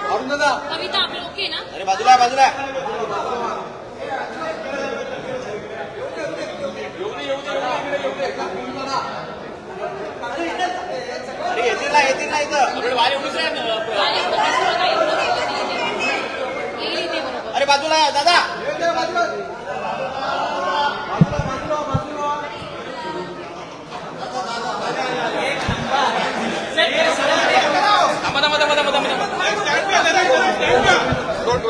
कविता आपलं ओके ना? अरे बाजूला बाजूला अरे येतील ना येतील ना इथं. येईल इथे बरोबर. अरे बाजूला या,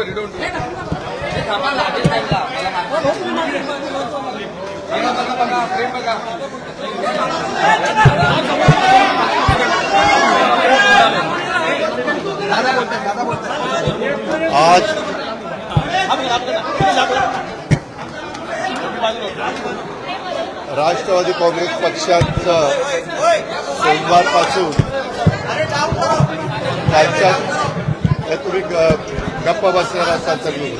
दादा आज राष्ट्रवादी काँग्रेस पक्षाचं सोमवारपासून त्यांच्या तुम्ही गप्प बसणार असाल सगळी.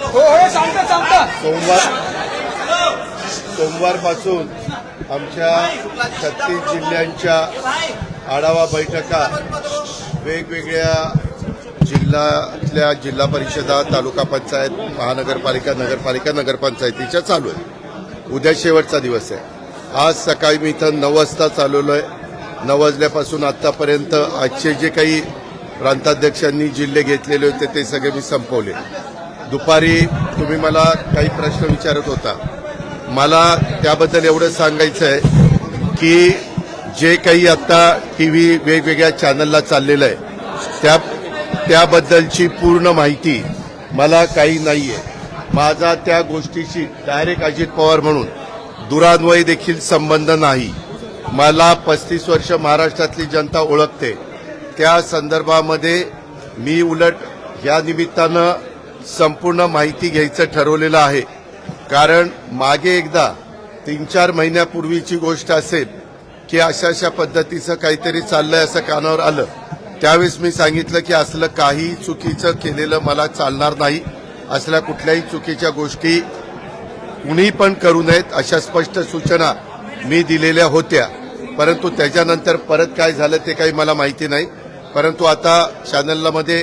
सोमवार सोमवारपासून आमच्या छत्तीस जिल्ह्यांच्या आढावा बैठका वेगवेगळ्या जिल्ह्यातल्या जिल्हा परिषदा तालुका पंचायत महानगरपालिका नगरपालिका नगरपंचायतीच्या चालू आहे. उद्या शेवटचा दिवस आहे. आज सकाळी मी इथं नऊ वाजता चालवलो आहे नऊ वाजल्यापासून आतापर्यंत आजचे जे काही प्रांताध्यक्षांनी जिल्हे घेतलेले होते ते सगळे मी संपवले. दुपारी तुम्ही मला काही प्रश्न विचारत होता. मला त्याबद्दल एवढं सांगायचं आहे की जे काही आता टी व्ही वेगवेगळ्या चॅनलला चाललेलं आहे त्या त्याबद्दलची पूर्ण माहिती मला काही नाहीये. माझा त्या गोष्टीशी डायरेक्ट अजित पवार म्हणून दुरान्वय देखील संबंध नाही. मला पस्तीस वर्ष महाराष्ट्रातली जनता ओळखते. त्या संदर्भामध्ये मी उलट या निमित्तानं संपूर्ण माहिती घ्यायचं ठरवलेलं आहे. कारण मागे एकदा तीन चार महिन्यापूर्वीची गोष्ट असेल की अशा अशा पद्धतीचं काहीतरी चाललंय असं कानावर आलं त्यावेळेस मी सांगितलं की असलं काही चुकीचं केलेलं मला चालणार नाही. असल्या कुठल्याही चुकीच्या गोष्टी कुणी पण करू नयेत अशा स्पष्ट सूचना मी दिलेल्या होत्या. परंतु त्याच्यानंतर परत काय झालं ते काही मला माहिती नाही. परंतु आता चॅनलमध्ये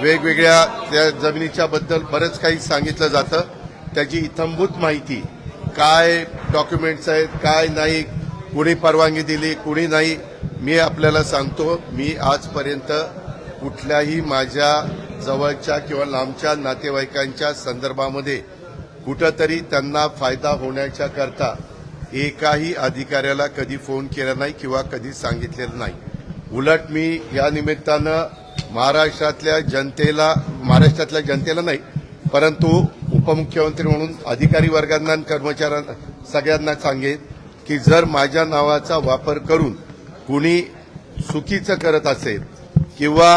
वेगवेगळ्या त्या जमिनीच्या बद्दल बरंच काही सांगितलं जातं. त्याची इथंभूत माहिती काय डॉक्युमेंट्स आहेत काय नाही कुणी परवानगी दिली कुणी नाही मी आपल्याला सांगतो मी आजपर्यंत कुठल्याही माझ्या जवळच्या किंवा लांबच्या नातेवाईकांच्या संदर्भामध्ये कुठंतरी त्यांना फायदा होण्याच्या करता एकाही अधिकाऱ्याला कधी फोन केला नाही किंवा कधी सांगितलेलं नाही. उलट मी या निमित्तानं महाराष्ट्रातल्या जनतेला महाराष्ट्रातल्या जनतेला नाही परंतु उपमुख्यमंत्री म्हणून अधिकारी वर्गांना आणि कर्मचाऱ्यांना सगळ्यांना सांगेन की जर माझ्या नावाचा वापर करून कुणी चुकीचं करत असेल किंवा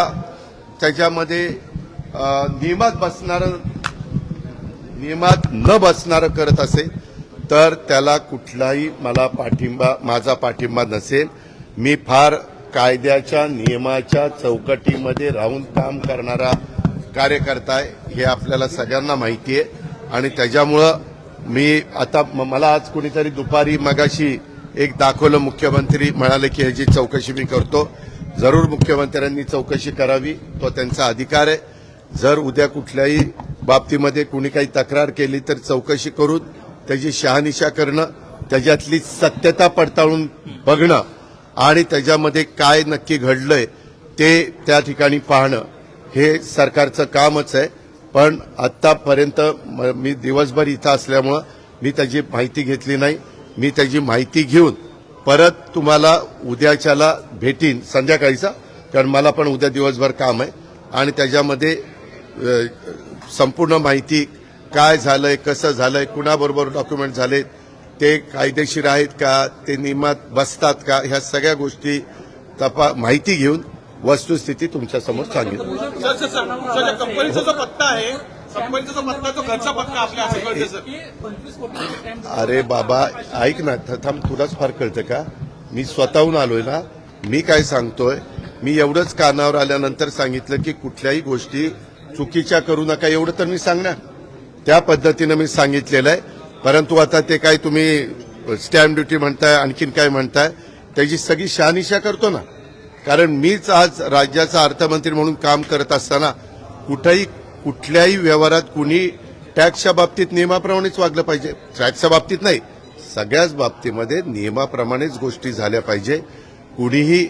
त्याच्यामध्ये नियमात बसणारं नियमात न बसणारं करत असेल तर त्याला कुठलाही मला पाठिंबा माझा पाठिंबा नसेल. मी फार कायद्याच्या नियमाच्या चौकटीमध्ये राहून काम करणारा कार्यकर्ता आहे हे आपल्याला सगळ्यांना माहिती आहे. आणि त्याच्यामुळं मी आता म- मला आज कुणीतरी दुपारी मगाशी एक दाखवलं मुख्यमंत्री म्हणाले की ह्याची चौकशी मी करतो. जरूर मुख्यमंत्र्यांनी चौकशी करावी तो त्यांचा अधिकार आहे. जर उद्या कुठल्याही बाबतीमध्ये कुणी काही तक्रार केली तर चौकशी करून त्याची शहानिशा करणं त्याच्यातली सत्यता पडताळून बघणं आणि त्याच्यामध्ये काय नक्की घडलंय ते त्या ठिकाणी पाहणं हे सरकारचं कामच आहे. पण आतापर्यंत मी दिवसभर इथं असल्यामुळं मी त्याची माहिती घेतली नाही. मी त्याची माहिती घेऊन परत तुम्हाला उद्याच्याला भेटीन संध्याकाळीचा. कारण मला पण उद्या दिवसभर काम आहे. आणि त्याच्यामध्ये संपूर्ण माहिती काय झालंय कसं झालंय कुणाबरोबर डॉक्युमेंट झाले ते कायदेशीर आहेत का? ते नियमात बसतात का? ह्या सगळ्या गोष्टी तपा माहिती घेऊन वस्तुस्थिती तुमच्यासमोर सांगितली. कंपनीचा जो पत्ता आहे अरे बाबा ऐक ना थ- थांब तुलाच फार कळतं का? मी स्वतःहून आलोय ना मी काय सांगतोय? मी एवढंच कानावर आल्यानंतर सांगितलं की कुठल्याही गोष्टी चुकीच्या करू नका एवढं तर मी सांगणार. त्या पद्धतीनं मी सांगितलेलं आहे. परंतु आता ते काय तुम्ही स्टॅम्प ड्युटी म्हणताय आणखीन काय म्हणताय त्याची सगळी शहानिशा करतो ना. कारण मीच आज राज्याचा अर्थमंत्री म्हणून काम करत असताना कुठेही कुठल्याही व्यवहारात कुणी टॅक्सच्या बाबतीत नियमाप्रमाणेच वागलं पाहिजे. टॅक्सच्या बाबतीत नाही सगळ्याच बाबतीमध्ये नियमाप्रमाणेच गोष्टी झाल्या पाहिजे. कुणीही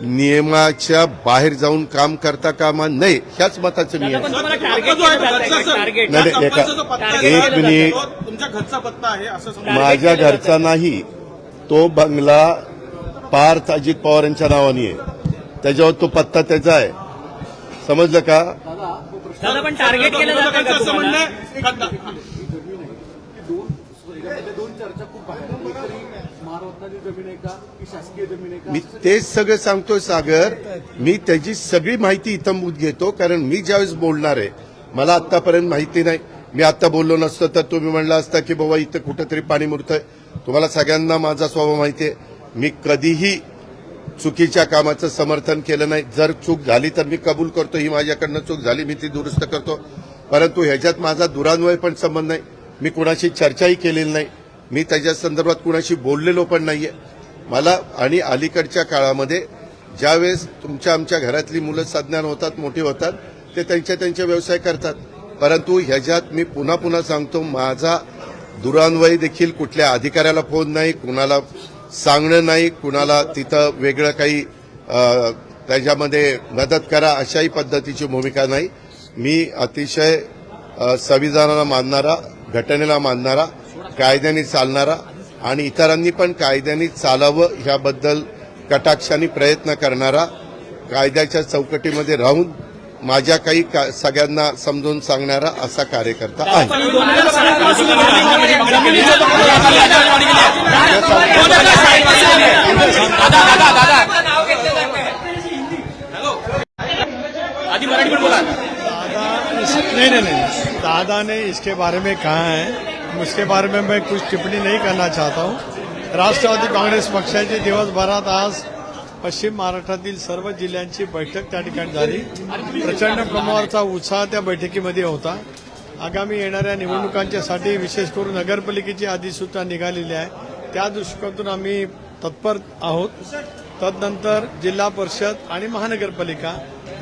नियमाच्या बाहेर जाऊन काम करता कामा नये ह्याच मताचं मी दादा, आहे पण तुम्हाला पत्ता टार्गेट जो आहे केलं जातंय घरचा का? सर, टार्गेट नाही, या नाही, कंपनीचा जो पत्ता टार्गेट आहे, एक मिनिट. तो तुमच्या घरचा पत्ता आहे असं समजा. माझ्या घरचा नाही. तो बंगला पार्थ अजित पवार यांच्या नावाने आहे. त्याच्यावर तो पत्ता त्याचा आहे. समजलं का? पण टार्गेट केलं जातं विरोधकांचं का असं म्हणणं तुम्हाला आहे का- याच्यामध्ये दोन चर्चा खूप आहे एकतरी महारत्नाची जमीन आहे का? की शासकीय जमीन आहे का? मी तेच सगळं सांगतोय सागर. मी त्याची सगळी माहिती इथंभूत घेतो कारण मी ज्यावेळेस बोलणार आहे मला आतापर्यंत माहिती नाही. मी आता बोललो नसतो तर तुम्ही म्हणला असता की बाबा इथं कुठंतरी पाणी मुरतंय. तुम्हाला सगळ्यांना माझा स्वभाव माहिती आहे. मी कधीही चुकीच्या कामाचं समर्थन केलं नाही. जर चूक झाली तर मी कबूल करतो. ही माझ्याकडनं चूक झाली मी ती दुरुस्त करतो. परंतु ह्याच्यात माझा दुरान्वय पण संबंध नाही. मी कुणाशी चर्चाही केलेली नाही. मी त्याच्या संदर्भात कुणाशी बोललेलो पण नाहीये. मला आणि अलीकडच्या काळामध्ये ज्यावेळेस तुमच्या आमच्या घरातली मुलं संज्ञान होतात मोठी होतात ते त्यांच्या त्यांचे व्यवसाय करतात. परंतु ह्याच्यात मी पुन्हा पुन्हा सांगतो माझा दुरान्वय देखील कुठल्या अधिकाऱ्याला फोन नाही कुणाला सांगणं नाही कुणाला तिथं वेगळं काही त्याच्यामध्ये मदत करा अशाही पद्धतीची भूमिका नाही. मी अतिशय संविधानाला मानणारा घटनेला मानणारा कायद्याने चालणारा आणि इतरांनी पण कायद्याने चालावं ह्याबद्दल कटाक्षाने प्रयत्न करणारा कायद्याच्या चौकटीमध्ये राहून माझ्या काही का- सगळ्यांना समजून सांगणारा असा कार्यकर्ता आहे. नहीं नहीं नहीं. दादा ने इसके बारे में कहा है उसके बारे में मैं कुछ टिप्पणी नहीं करना चाहता हूँ। राष्ट्रवादी काँग्रेस पक्षाची दिवसभरात आज पश्चिम महाराष्ट्रातील सर्व जिल्ह्यांची बैठक त्या ठिकाणी झाली. प्रचंड प्रमाणावरचा उत्साह त्या बैठकीमध्ये होता. आगामी येणाऱ्या निवडणुकांच्यासाठी विशेष करून नगरपालिकेची अधिसूचना निघालेली आहे. त्या दृष्टिकोनातून आम्ही तत्पर आहोत. तदनंतर जिल्हा परिषद आणि महानगरपालिका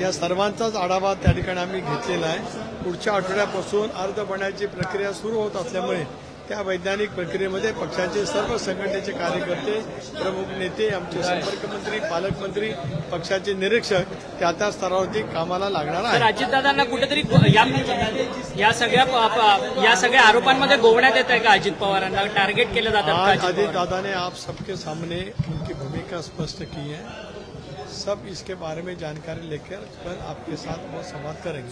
या सर्वांचाच आढावा त्या ठिकाणी आम्ही घेतलेला आहे. पुढच्या आठवड्यापासून अर्ज भरण्याची प्रक्रिया सुरू होत असल्यामुळे त्या वैज्ञानिक प्रक्रियेमध्ये पक्षाचे सर्व संघटनेचे कार्यकर्ते प्रमुख नेते आमचे संपर्क मंत्री पालकमंत्री पक्षाचे निरीक्षक त्या त्या स्तरावरती कामाला लागणार आहे अजितदादांना कुठेतरी या सगळ्या या सगळ्या आरोपांमध्ये गोवण्यात येत आहे का अजित पवारांना? टार्गेट केलं जातं का आज अजित अजित पवार दादा ने आप सबके सामने उनकी भूमिका स्पष्ट की है. सब इसके बारे में जानकारी लेकर कल आपके साथ वो संवाद करेंगे।